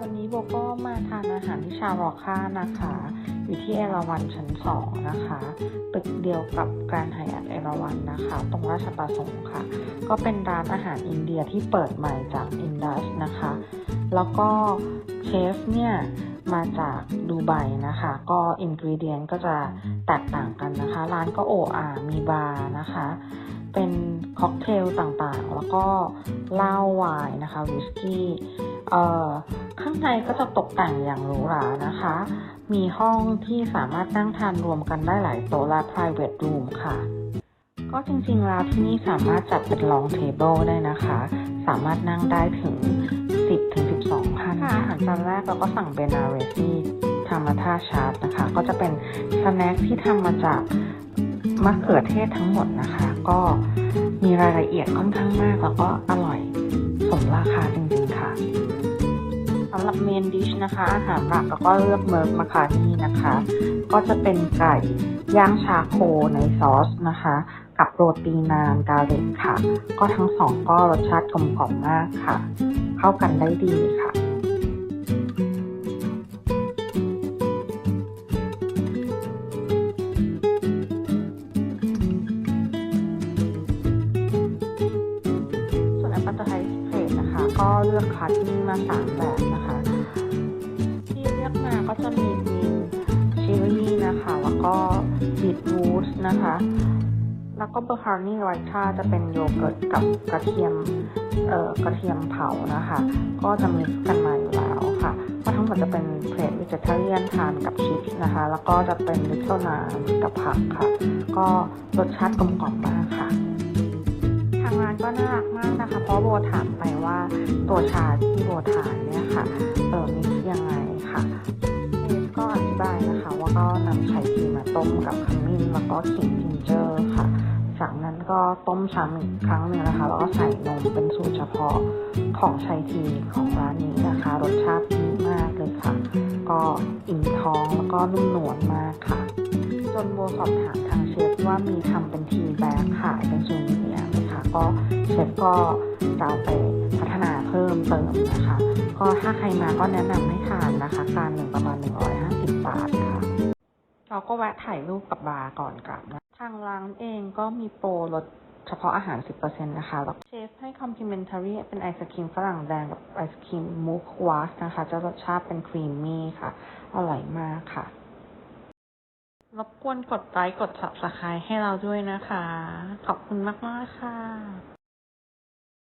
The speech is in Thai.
วันนี้โบก็มาทานอาหารที่ชารอค่านะคะ อยู่ที่เอราวันชั้นสองนะคะตึกเดียวกับการไฮแอทเอราวันนะคะ ตรงราชประสงค์ค่ะ ก็เป็นร้านอาหารอินเดียที่เปิดใหม่จากอินดัสนะคะ แล้วก็เชฟเนี่ยมาจากดูไบนะคะ ก็อินกรีเดียนก็จะแตกต่างกันนะคะ ร้านก็โออามีบาร์นะคะ เป็นค็อกเทลต่างๆ แล้วก็เหล้าไวน์นะคะวิสกี้เอ่อข้างในก็จะตกแต่งอย่างหรูหรานะคะ มีห้องที่สามารถนั่งทานรวมกันได้หลายโต๊ะและ private room ค่ะ ก็จริงๆแล้วที่นี่สามารถจัดเป็น long table ได้นะคะ สามารถนั่งได้ถึง 10ถึง12ท่านค่ะอาหารจานแรกเราก็สั่งเบนาเรซี่ทามาธาชาร์ตนะคะ ก็จะเป็นสแน็คที่ทำมาจากมะเขือเทศทั้งหมดนะคะ ก็มีรายละเอียดค่อนข้างมาก แล้วก็อร่อยสมราคาจริงๆค่ะสำหรับเมนดิชนะคะ อาหารหลักก็เลือกเมิร์กมาคานี่นะคะ ก็จะเป็นไก่ย่างชาโคในซอสนะคะ กับโรตีนานกาเลิกค่ะ ก็ทั้งสองก็รสชาติกลมกล่อมมากค่ะ เข้ากันได้ดีค่ะ ก็เลือกคัดมีมาสามแบบนะคะ ที่เลือกมาก็จะมีมีชิลลี่นะคะ แล้วก็บีทรูทนะคะ แล้วก็เบอร์ฮาร์นี่ไรชาจะเป็นโยเกิร์ตกับกระเทียมเอ่อกระเทียมเผานะคะ ก็จะมิกซ์กันมาอยู่แล้วค่ะก็ทั้งหมดจะเป็นเพลทวิจเทเรียนทานกับชีสนะคะ แล้วก็จะเป็นลิตเติ้ลนานกับผักค่ะ ก็รสชาติกลมกล่อมมากค่ะางร้านก็น่ารักมากนะคะ เพราะโบถามไปว่าตัวชาที่โบทานเนี่ยค่ะเออมิกซ์ยังไงค่ะเชฟก็อธิบายนะคะ ว่าก็นำไข่ทีมาต้มกับขมิ้นแล้วก็ขิงจินเจอร์ค่ะ จากนั้นก็ต้มซ้ำอีกครั้งหนึ่งนะคะ แล้วก็ใส่นมเป็นสูตรเฉพาะของชัยทีของร้านนี้นะคะ รสชาติดีมากเลยค่ะ ก็อิ่มท้องแล้วก็นุ่มนวลมากค่ะ จนโบสอบถามทางเชฟว่ามีทำเป็นทีแบกขายเป็นซูนิเนียร์ไหม ก็เชฟก็จะเอาไปพัฒนาเพิ่มเติมนะคะ ก็ถ้าใครมาก็แนะนำให้ทานนะคะการหนึ่งประมาณ 150 บาทค่ะ เราก็แวะถ่ายรูปกับบาร์ก่อนกลับนะทางร้านเองก็มีโปรลดเฉพาะอาหาร 10%นะคะ แล้วเชฟให้ complimentary เป็นไอศครีมฝรั่งแดงกับไอศครีมมูควาสนะคะ จะรสชาติเป็นครีมมี่ค่ะ อร่อยมากค่ะ รบกวนกดไลค์ กด subscribe ให้เราด้วยนะคะ ขอบคุณมาก ๆ ค่ะ